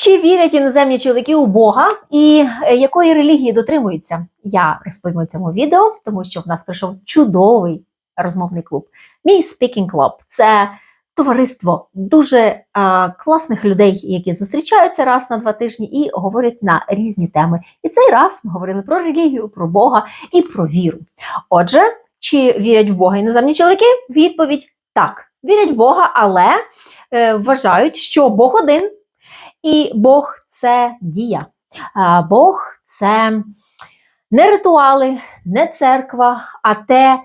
Чи вірять іноземні чоловіки у Бога і е, якої релігії дотримуються? Я розповім у цьому відео, тому що в нас прийшов чудовий розмовний клуб. Мій Speaking Club – це товариство дуже е, класних людей, які зустрічаються раз на два тижні і говорять на різні теми. І цей раз ми говорили про релігію, про Бога і про віру. Отже, чи вірять в Бога іноземні чоловіки? Відповідь так. Вірять в Бога, але е, вважають, що Бог один. І Бог це дія. Бог це не ритуали, не церква, а те,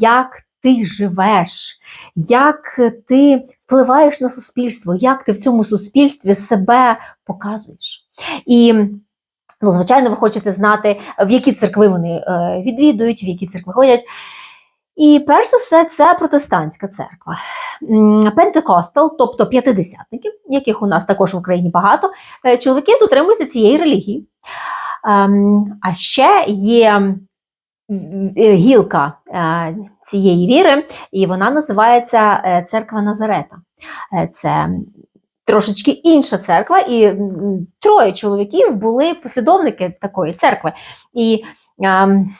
як ти живеш, як ти впливаєш на суспільство, як ти в цьому суспільстві себе показуєш. І, ну, звичайно, ви хочете знати, в які церкви вони е, відвідують, в які церкви ходять. І перш за все, це протестантська церква. Пентекостал, тобто п'ятидесятники, яких у нас також в Україні багато, е, чоловіки дотримуються цієї релігії. Ем, А ще є е, гілка е, цієї віри, і вона називається Церква Назарета. Це трошечки інша церква, і троє чоловіків були послідовники такої церкви. І ем,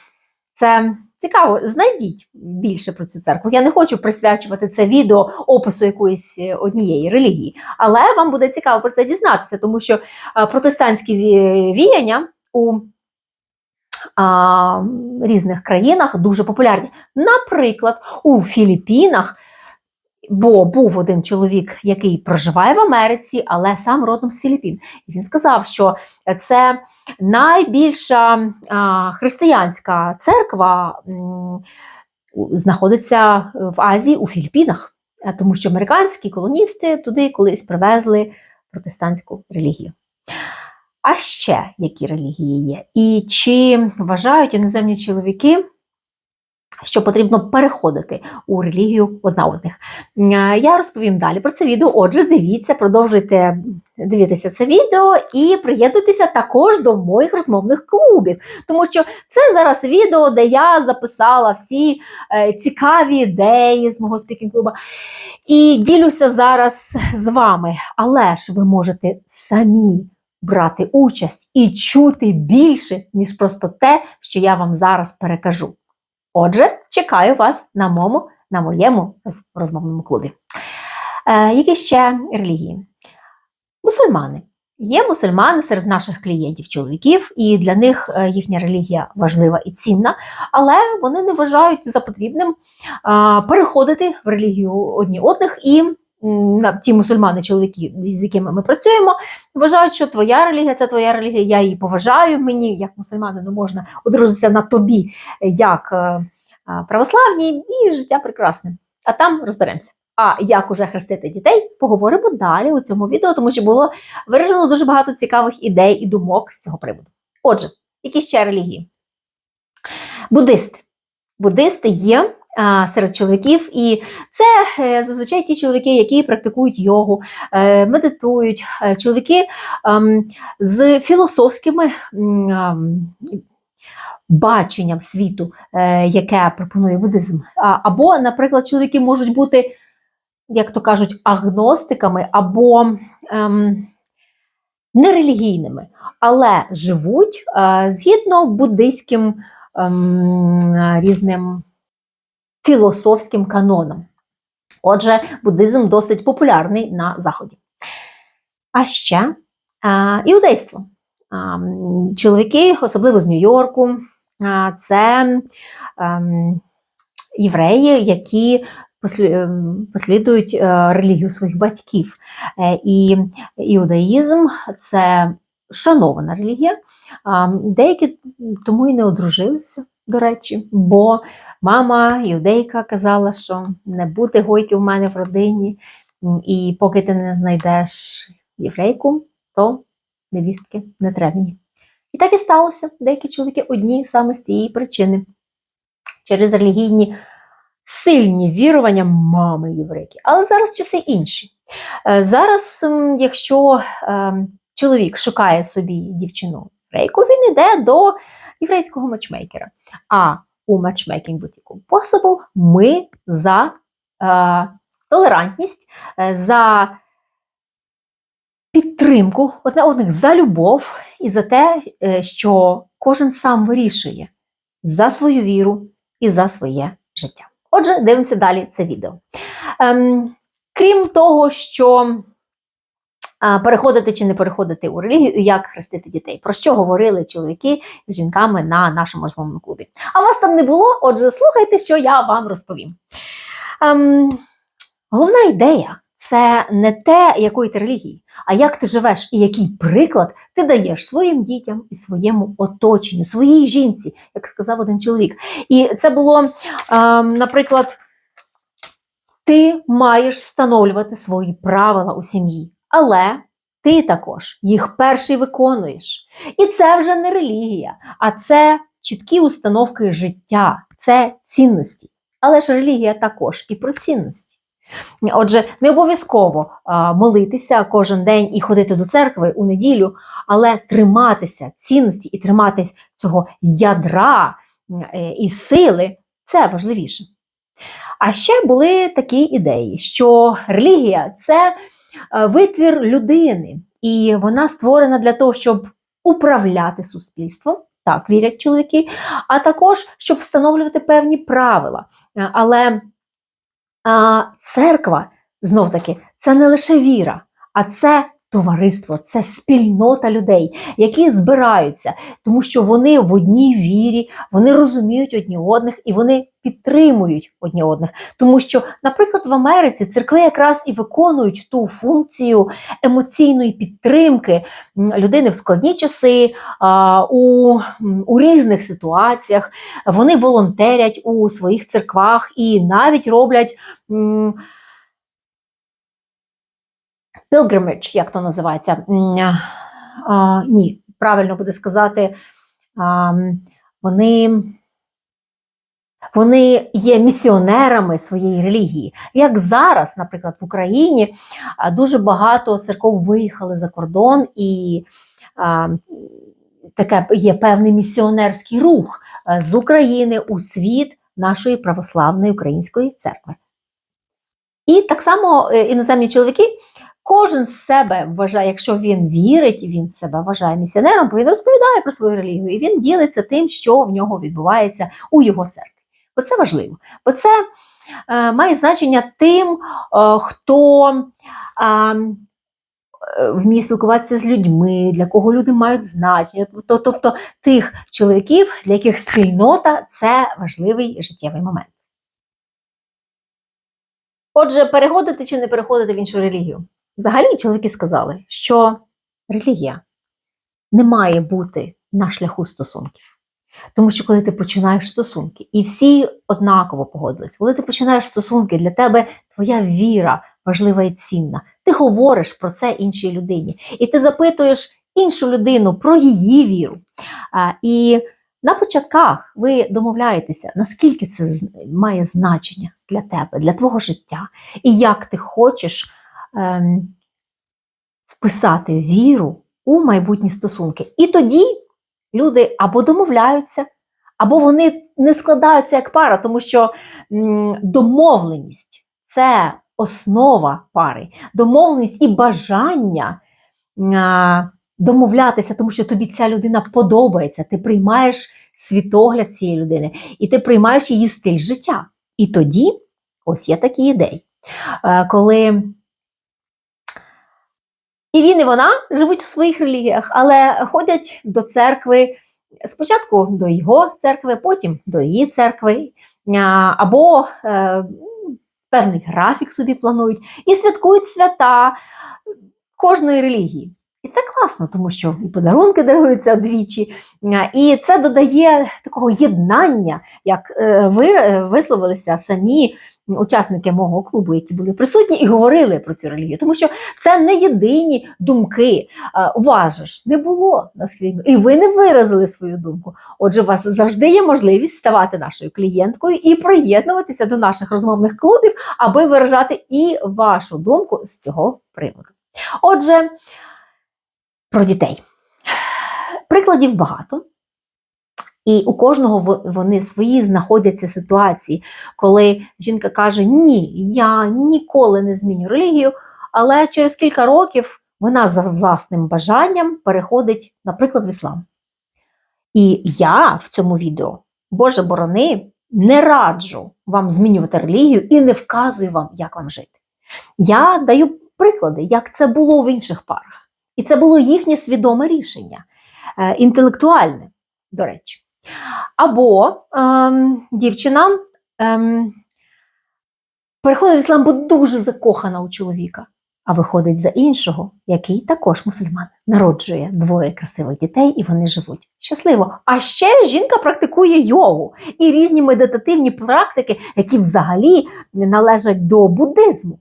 це цікаво, знайдіть більше про цю церкву. Я не хочу присвячувати це відео опису якоїсь е, однієї релігії, але вам буде цікаво про це дізнатися, тому що е, протестантські віяння у а, різних країнах дуже популярні. Наприклад, у Філіппінах. Бо був один чоловік, який проживає в Америці, але сам родом з Філіппін. І він сказав, що це найбільша християнська церква знаходиться в Азії у Філіппінах, тому що американські колоністи туди колись привезли протестантську релігію. А ще які релігії є? І чи вважають іноземні чоловіки, що потрібно переходити у релігію одна одних? Е, Я розповім далі про це відео. Отже, дивіться, продовжуйте дивитися це відео і приєднуйтеся також до моїх розмовних клубів, тому що це зараз відео, де я записала всі е, цікаві ідеї з мого спікінг-клуба. І ділюся зараз з вами. Але ж ви можете самі брати участь і чути більше, ніж просто те, що я вам зараз перекажу. Отже, чекаю вас на моєму, на моєму розмовному клубі. Е, які ще релігії? Мусульмани. Є мусульмани серед наших клієнтів, чоловіків, і для них е, їхня релігія важлива і цінна, але вони не вважають за потрібним переходити в релігію одні одних і ті мусульмани, чоловіки, з якими ми працюємо, вважають, що твоя релігія це твоя релігія, я її поважаю. Мені, як мусульманину, можна одружитися на тобі, як е, православній, і життя прекрасне. А там розберемося. А як уже хрестити дітей, поговоримо далі у цьому відео, тому що було виражено дуже багато цікавих ідей і думок з цього приводу. Отже, які ще релігії? Буддисти. Буддисти є серед чоловіків, і це е, зазвичай ті чоловіки, які практикують йогу, е, медитують, е, чоловіки ем, з філософськими ем, баченням світу, яке пропонує буддизм. Або, наприклад, чоловіки можуть бути, як то кажуть, агностиками або ем, нерелігійними, але живуть згідно буддийським ем, різним філософським канонам. Отже, буддизм досить популярний на Заході. А ще е, іудейство. А, Чоловіки, особливо з Нью-Йорку, а, це ем, євреї, які ем, послідують е, релігію своїх батьків. Е, І іудаїзм це шанована релігія. Деякі тому і не одружилися, до речі, бо мама іудейка казала, що не буде гойки в мене в родині, і поки ти не знайдеш єврейку, то невістки не треба. І так і сталося. Деякі чоловіки одні саме з цієї причини. Через релігійні сильні вірування мами єврейки. Але зараз часи інші. Е, Зараз, якщо ем, чоловік шукає собі дівчину єврейку, він йде до єврейського матчмейкера. А у матчмейкінг бутіку Possible ми за е, толерантність, е, за підтримку одне одних за любов і за те, е, що кожен сам вирішує за свою віру і за своє життя. Отже, дивимося далі це відео. Ем, крім того, що переходити чи не переходити у релігію, і як хрестити дітей, про що говорили чоловіки з жінками на нашому розмовному клубі. А вас там не було, отже, слухайте, що я вам розповім. Ем, головна ідея це не те, якої ти релігії, а як ти живеш і який приклад ти даєш своїм дітям і своєму оточенню, своїй жінці, як сказав один чоловік. І це було, ем, наприклад, ти маєш встановлювати свої правила у сім'ї, але ти також їх перший виконуєш. І це вже не релігія, а це чіткі установки життя, це цінності. Але ж релігія також і про цінності. Отже, не обов'язково молитися кожен день і ходити до церкви у неділю, але триматися цінності і триматись цього ядра е, і сили це важливіше. А ще були такі ідеї, що релігія це витвір людини, і вона створена для того, щоб управляти суспільством. Так, вірять чоловіки, а також щоб встановлювати певні правила. Е, Але а, церква, знов таки, це не лише віра, а це товариство, це спільнота людей, які збираються, тому що вони в одній вірі, вони розуміють одні одних і вони підтримують одні одних. Тому що, наприклад, в Америці церкви якраз і виконують ту функцію емоційної підтримки людини в складні часи, у, у різних ситуаціях. Вони волонтерять у своїх церквах і навіть роблять. Pilgrimage, як то називається? Ні, правильно буде сказати, вони, вони є місіонерами своєї релігії. Як зараз, наприклад, в Україні дуже багато церков виїхали за кордон і а, таке є певний місіонерський рух з України у світ нашої православної української церкви. І так само е, іноземні чоловіки Кожен себе вважає, якщо він вірить, він себе вважає місіонером, бо він розповідає про свою релігію, і він ділиться тим, що в нього відбувається у його церкві. Бо це важливо. Бо це е, має значення тим, е, хто е, е, вміє спілкуватися з людьми, для кого люди мають значення. Тобто, тобто тих чоловіків, для яких спільнота це важливий життєвий момент. Отже, переходити чи не переходити в іншу релігію? Взагалі чоловіки сказали, що релігія не має бути на шляху стосунків. Тому що коли ти починаєш стосунки, і всі однаково погодились, коли ти починаєш стосунки, для тебе твоя віра важлива і цінна. Ти говориш про це іншій людині, і ти запитуєш іншу людину про її віру. А, І на початках ви домовляєтеся, наскільки це має значення для тебе, для твого життя, і як ти хочеш вписати віру у майбутні стосунки. І тоді люди або домовляються, або вони не складаються як пара, тому що домовленість це основа пари, домовленість і бажання домовлятися, тому що тобі ця людина подобається. Ти приймаєш світогляд цієї людини, і ти приймаєш її стиль життя. І тоді ось є такі ідеї. Е, Коли і він, і вона живуть в своїх релігіях, але ходять до церкви спочатку до його церкви, потім до її церкви, або е, певний графік собі планують і святкують свята кожної релігії. І це класно, тому що і подарунки даруються двічі, і це додає такого єднання, як е, ви е, висловилися самі учасники мого клубу, які були присутні і говорили про цю релігію, тому що це не єдині думки. А, У вас же ж не було на скрізь, і ви не виразили свою думку. Отже, у вас завжди є можливість ставати нашою клієнткою і приєднуватися до наших розмовних клубів, аби виражати і вашу думку з цього приводу. Отже, про дітей. Прикладів багато. І у кожного вони свої знаходяться ситуації, коли жінка каже: Ні, я ніколи не зміню релігію, але через кілька років вона за власним бажанням переходить, наприклад, в іслам. І я в цьому відео, Боже борони, не раджу вам змінювати релігію і не вказую вам, як вам жити. Я даю приклади, як це було в інших парах. І це було їхнє свідоме рішення, е, інтелектуальне, до речі. Або ем, дівчина ем, переходить в іслам, бо дуже закохана у чоловіка, а виходить за іншого, який також мусульман, народжує двоє красивих дітей, і вони живуть щасливо. А ще жінка практикує йогу і різні медитативні практики, які взагалі належать до буддизму.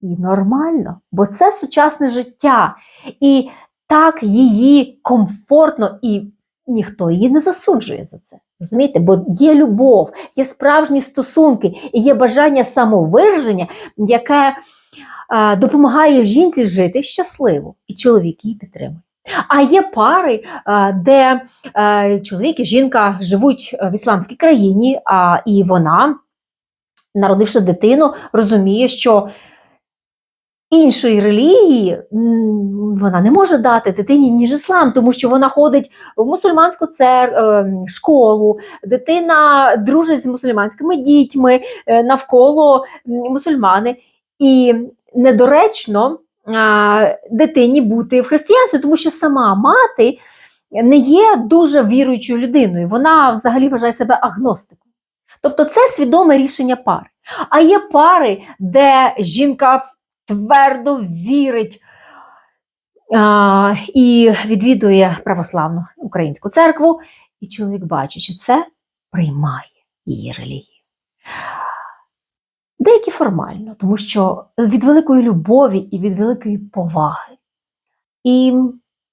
І нормально, бо це сучасне життя. І так її комфортно, і ніхто її не засуджує за це. Розумієте? Бо є любов, є справжні стосунки і є бажання самовираження, яке е, допомагає жінці жити щасливо, і чоловік її підтримує. А є пари, е, де е, чоловік і жінка живуть в ісламській країні, і вона, народивши дитину, розуміє, що іншої релігії вона не може дати дитині ніж іслам, тому що вона ходить в мусульманську цер... е, школу, дитина дружить з мусульманськими дітьми, е, навколо мусульмани. І недоречно дитині бути в християнстві, тому що сама мати не є дуже віруючою людиною. Вона взагалі вважає себе агностиком. Тобто це свідоме рішення пари. А є пари, де жінка твердо вірить а, і відвідує православну українську церкву, і чоловік, бачачи це, приймає її релігію. Деякі формально, тому що від великої любові і від великої поваги. І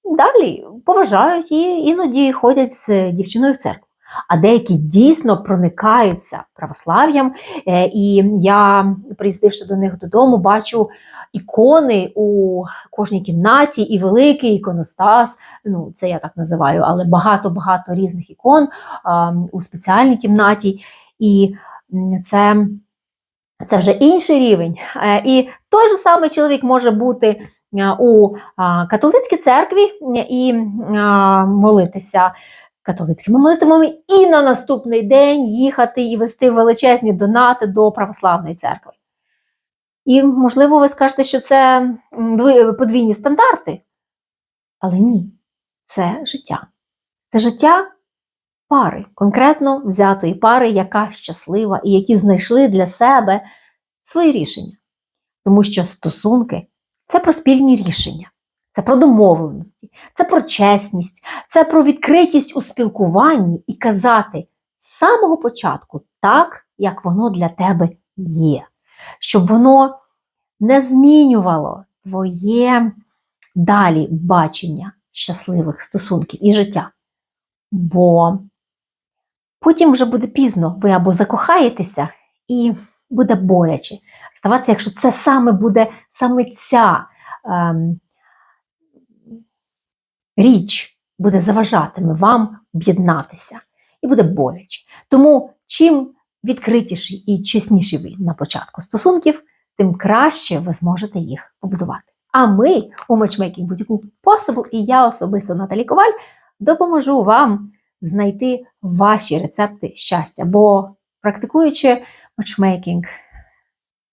далі поважають і іноді ходять з дівчиною в церкву. А деякі дійсно проникаються православ'ям. Е, І я, приїздивши до них додому, бачу ікони у кожній кімнаті, і великий іконостас. Ну, це я так називаю, але багато-багато різних ікон у спеціальній кімнаті. І це. Це вже інший рівень. Е, І той же самий чоловік може бути е, у католицькій церкві і молитися католицькими молитвами, і на наступний день їхати і вести величезні донати до православної церкви. І, можливо, ви скажете, що це подвійні стандарти. Але ні, це життя. Це життя пари, конкретно взятої пари, яка щаслива і які знайшли для себе свої рішення. Тому що стосунки це про спільні рішення, це про домовленості, це про чесність, це про відкритість у спілкуванні і казати з самого початку так, як воно для тебе є, щоб воно не змінювало твоє далі бачення щасливих стосунків і життя. Бо потім вже буде пізно, ви або закохаєтеся, і буде боляче. Ставатися, якщо це саме буде саме ця ем, річ буде заважатиме вам об'єднатися, і буде боляче. Тому чим відкритіший і чесніший ви на початку стосунків, тим краще ви зможете їх побудувати. А ми у Matchmaking Boutique Possible і я особисто Наталі Коваль допоможу вам знайти ваші рецепти щастя, бо практикуючи матчмейкінг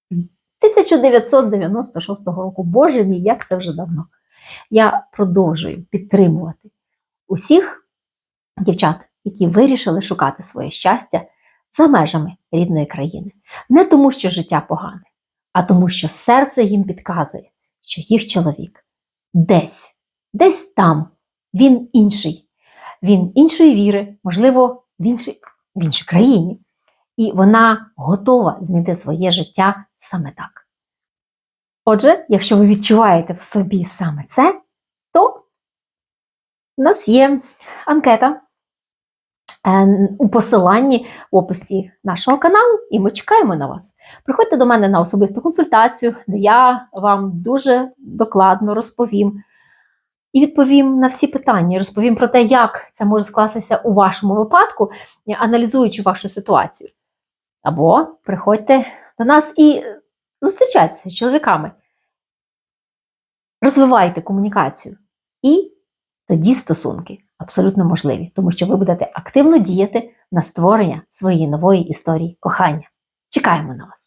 з 1996 року, боже мій, як це вже давно, я продовжую підтримувати усіх дівчат, які вирішили шукати своє щастя за межами рідної країни. Не тому, що життя погане, а тому, що серце їм підказує, що їх чоловік десь, десь там, він інший, він іншої віри, можливо, в іншій, в іншій країні. І вона готова змінити своє життя саме так. Отже, якщо ви відчуваєте в собі саме це, то у нас є анкета е, у посиланні в описі нашого каналу, і ми чекаємо на вас. Приходьте до мене на особисту консультацію, де я вам дуже докладно розповім і відповім на всі питання, розповім про те, як це може скластися у вашому випадку, аналізуючи вашу ситуацію. Або приходьте до нас і зустрічайтеся з чоловіками. Розвивайте комунікацію. І тоді стосунки абсолютно можливі, тому що ви будете активно діяти на створення своєї нової історії кохання. Чекаємо на вас!